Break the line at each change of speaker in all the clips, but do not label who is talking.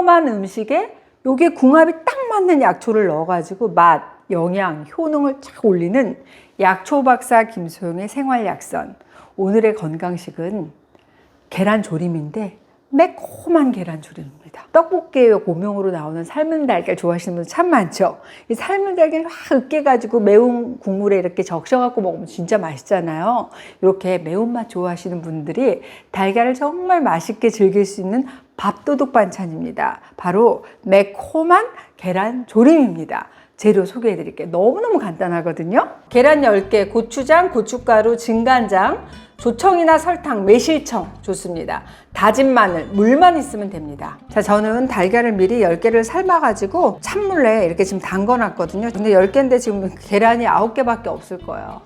매콤한 음식에 요게 궁합이 딱 맞는 약초를 넣어가지고 맛, 영양, 효능을 쫙 올리는 약초 박사 김소영의 생활 약선. 오늘의 건강식은 계란 조림인데 매콤한 계란 조림입니다. 떡볶이에 고명으로 나오는 삶은 달걀 좋아하시는 분들 참 많죠. 이 삶은 달걀 확 으깨가지고 매운 국물에 이렇게 적셔갖고 먹으면 진짜 맛있잖아요. 이렇게 매운맛 좋아하시는 분들이 달걀을 정말 맛있게 즐길 수 있는 밥도둑 반찬입니다. 바로 매콤한 계란 조림입니다. 재료 소개해 드릴게요. 너무너무 간단하거든요. 계란 10개, 고추장, 고춧가루, 진간장, 조청이나 설탕, 매실청 좋습니다. 다진 마늘, 물만 있으면 됩니다. 자, 저는 달걀을 미리 10개를 삶아가지고 찬물에 이렇게 지금 담궈놨거든요. 근데 10개인데 지금 계란이 9개밖에 없을 거예요.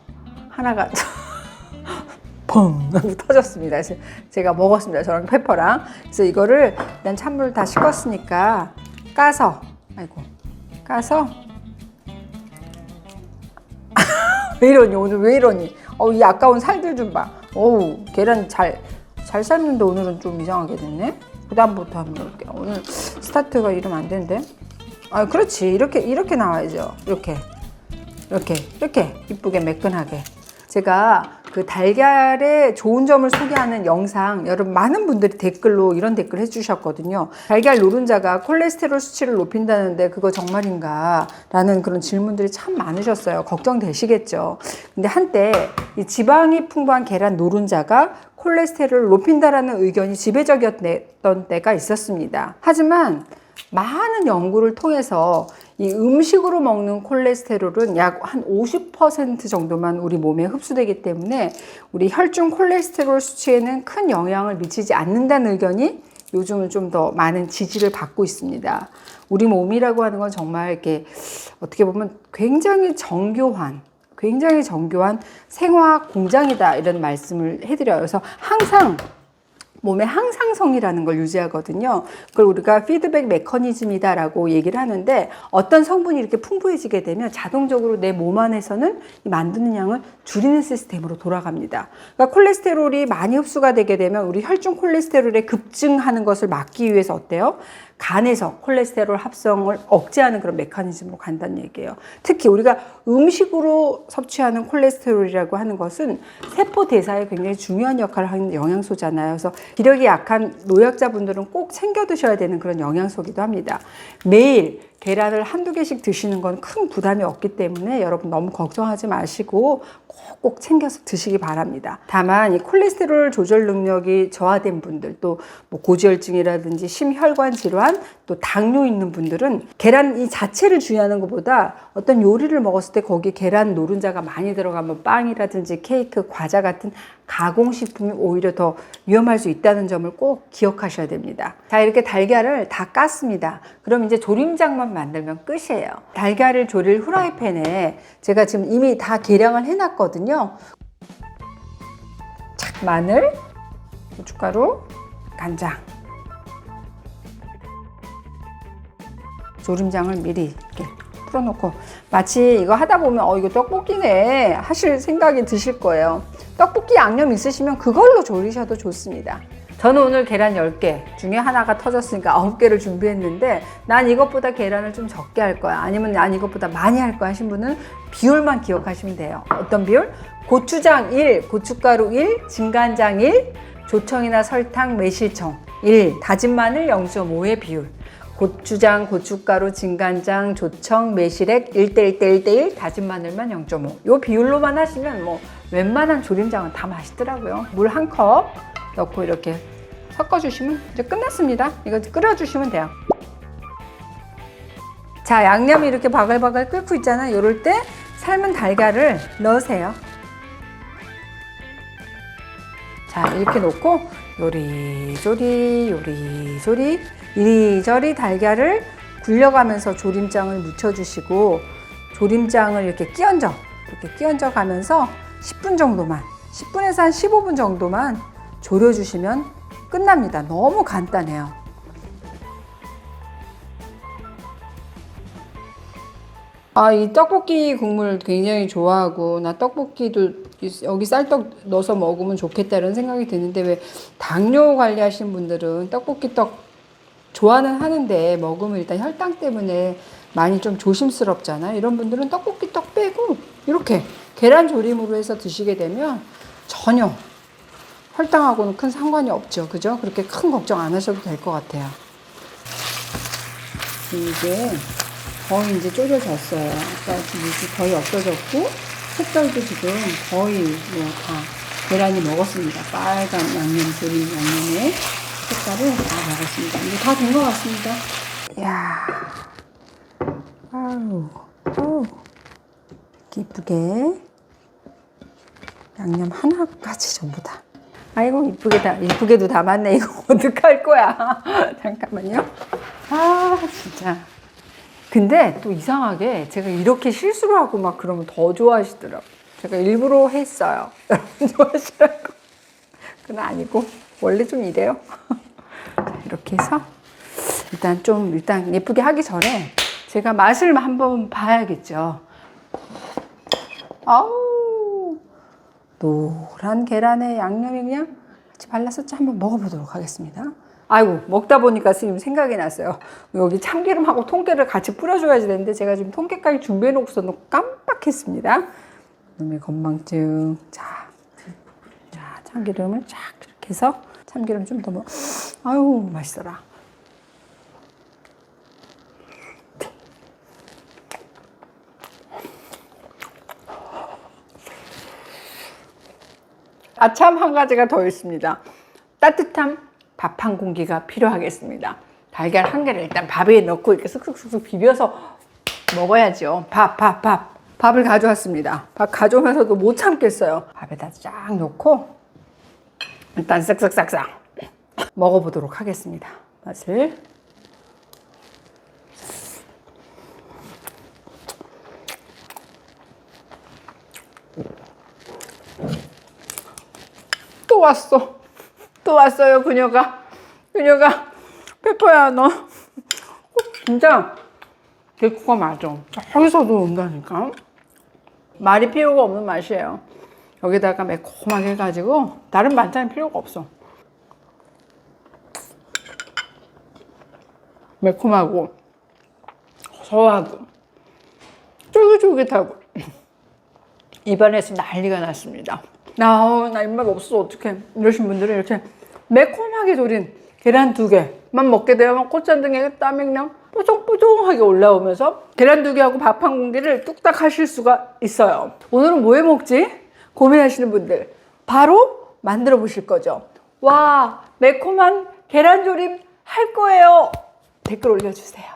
하나가 펑 하고 터졌습니다. 그래서 제가 먹었습니다. 저랑 페퍼랑. 그래서 이거를 일단 찬물 다 식었으니까 까서, 아이고, 까서 왜 이러니? 오늘 왜 이러니? 어이 아까운 살들 좀봐. 어우 계란 잘 잘 삶는데 오늘은 좀 이상하게 됐네? 그 다음부터 한번 해볼게 오늘 스타트가 이러면 안 되는데? 아 그렇지. 이렇게 이렇게 나와야죠. 이렇게. 이렇게 이렇게. 이쁘게 매끈하게. 제가 그 달걀의 좋은 점을 소개하는 영상 여러분 많은 분들이 댓글로 이런 댓글 해주셨거든요. 달걀 노른자가 콜레스테롤 수치를 높인다는데 그거 정말인가 라는 그런 질문들이 참 많으셨어요. 걱정되시겠죠. 근데 한때 이 지방이 풍부한 계란 노른자가 콜레스테롤을 높인다라는 의견이 지배적이었던 때가 있었습니다. 하지만 많은 연구를 통해서 이 음식으로 먹는 콜레스테롤은 약 한 50% 정도만 우리 몸에 흡수되기 때문에 우리 혈중 콜레스테롤 수치에는 큰 영향을 미치지 않는다는 의견이 요즘은 좀 더 많은 지지를 받고 있습니다. 우리 몸이라고 하는 건 정말 이렇게 어떻게 보면 굉장히 정교한 굉장히 정교한 생화학 공장이다 이런 말씀을 해드려요. 그래서 항상 몸의 항상성이라는 걸 유지하거든요. 그걸 우리가 피드백 메커니즘이다라고 얘기를 하는데 어떤 성분이 이렇게 풍부해지게 되면 자동적으로 내 몸 안에서는 이 만드는 양을 줄이는 시스템으로 돌아갑니다. 그러니까 콜레스테롤이 많이 흡수가 되게 되면 우리 혈중 콜레스테롤의 급증하는 것을 막기 위해서 어때요? 간에서 콜레스테롤 합성을 억제하는 그런 메커니즘으로 간다는 얘기예요. 특히 우리가 음식으로 섭취하는 콜레스테롤이라고 하는 것은 세포 대사에 굉장히 중요한 역할을 하는 영양소잖아요. 그래서 기력이 약한 노약자분들은 꼭 챙겨 드셔야 되는 그런 영양소기도 합니다. 매일 계란을 한두 개씩 드시는 건 큰 부담이 없기 때문에 여러분 너무 걱정하지 마시고 꼭꼭 챙겨서 드시기 바랍니다. 다만 이 콜레스테롤 조절 능력이 저하된 분들 또 뭐 고지혈증이라든지 심혈관 질환 또 당뇨 있는 분들은 계란 이 자체를 주의하는 것보다 어떤 요리를 먹었을 때 거기에 계란 노른자가 많이 들어가면 빵이라든지 케이크, 과자 같은 가공식품이 오히려 더 위험할 수 있다는 점을 꼭 기억하셔야 됩니다. 자, 이렇게 달걀을 다 깠습니다. 그럼 이제 조림장만 만들면 끝이에요. 달걀을 조릴 후라이팬에 제가 지금 이미 다 계량을 해놨거든요. 착, 마늘, 고춧가루, 간장. 조림장을 미리 이렇게 풀어놓고 마치 이거 하다 보면 어 이거 떡볶이네 하실 생각이 드실 거예요. 떡볶이 양념 있으시면 그걸로 조리셔도 좋습니다. 저는 오늘 계란 10개 중에 하나가 터졌으니까 9개를 준비했는데 난 이것보다 계란을 좀 적게 할 거야 아니면 난 이것보다 많이 할 거야 하신 분은 비율만 기억하시면 돼요. 어떤 비율? 고추장 1, 고춧가루 1, 진간장 1, 조청이나 설탕, 매실청 1, 다진 마늘 0.5의 비율. 고추장, 고춧가루, 진간장, 조청, 매실액 1대1대 1대1, 다진 마늘만 0.5. 요 비율로만 하시면 뭐 웬만한 조림장은 다 맛있더라고요. 물 한 컵 넣고 이렇게 섞어주시면 이제 끝났습니다. 이거 끓여주시면 돼요. 자, 양념이 이렇게 바글바글 끓고 있잖아요. 이럴 때 삶은 달걀을 넣으세요. 자, 이렇게 놓고 요리조리 요리조리 이리저리 달걀을 굴려가면서 조림장을 묻혀주시고 조림장을 이렇게 끼얹어 이렇게 끼얹어 가면서 10분 정도만 10분에서 한 15분 정도만 졸여주시면 끝납니다. 너무 간단해요. 아, 이 떡볶이 국물 굉장히 좋아하고, 나 떡볶이도 여기 쌀떡 넣어서 먹으면 좋겠다 이런 생각이 드는데, 왜 당뇨 관리하시는 분들은 떡볶이 떡 좋아는 하는데 먹으면 일단 혈당 때문에 많이 좀 조심스럽잖아요. 이런 분들은 떡볶이 떡 빼고 이렇게 계란 조림으로 해서 드시게 되면 전혀 혈당하고는 큰 상관이 없죠. 그죠? 그렇게 큰 걱정 안 하셔도 될 것 같아요. 이게 거의 이제 쪼개졌어요. 아까 이게 거의 없어졌고 색깔도 지금 거의 뭐 다 계란이 먹었습니다. 빨간 양념 조림 양념에 색깔을 다 먹었습니다. 이제 다 된 것 같습니다. 이야, 아우, 아우, 이쁘게. 양념 하나까지 전부 다. 아이고 이쁘게 다 이쁘게도 담았네. 이거 어떡할 거야. 잠깐만요. 아 진짜. 근데 또 이상하게 제가 이렇게 실수를 하고 막 그러면 더 좋아하시더라고 제가 일부러 했어요. 여러분 좋아하시라고. 그건 아니고 원래 좀 이래요 자, 이렇게 해서 일단 좀 일단 예쁘게 하기 전에 제가 맛을 한번 봐야겠죠 아우 노란 계란에 양념이 그냥 같이 발라서 좀 한번 먹어보도록 하겠습니다. 아이고 먹다 보니까 지금 생각이 났어요. 여기 참기름하고 통깨를 같이 뿌려줘야지 되는데 제가 지금 통깨까지 준비해 놓고서 깜빡했습니다. 놈의 건망증. 자, 자 참기름을 쫙 이렇게 해서 참기름 좀더 먹. 아유 맛있어라. 아참 한 가지가 더 있습니다. 따뜻한 밥 한 공기가 필요하겠습니다. 달걀 한 개를 일단 밥에 넣고 이렇게 쓱쓱쓱쓱 비벼서 먹어야죠. 밥, 밥, 밥. 밥을 가져왔습니다. 밥 가져오면서도 못 참겠어요. 밥에다 쫙 넣고 일단 쓱쓱싹싹 먹어보도록 하겠습니다. 맛을. 또 왔어. 또 왔어요, 그녀가. 그녀가. 페퍼야, 너. 진짜, 개코가 맞아. 저기서도 온다니까. 말이 필요가 없는 맛이에요. 여기다가 매콤하게 해가지고, 다른 반찬이 필요가 없어. 매콤하고, 고소하고, 쫄깃쫄깃하고. 입안에서 난리가 났습니다. 나, 나 입맛 없어서 어떡해. 이러신 분들은 이렇게 매콤하게 졸인 계란 두 개만 먹게 되면 꽃잔등에 땀이 그냥 뽀송뽀송하게 올라오면서 계란 두 개하고 밥 한 공기를 뚝딱 하실 수가 있어요. 오늘은 뭐 해 먹지? 고민하시는 분들 바로 만들어 보실 거죠. 와, 매콤한 계란 조림 할 거예요. 댓글 올려주세요.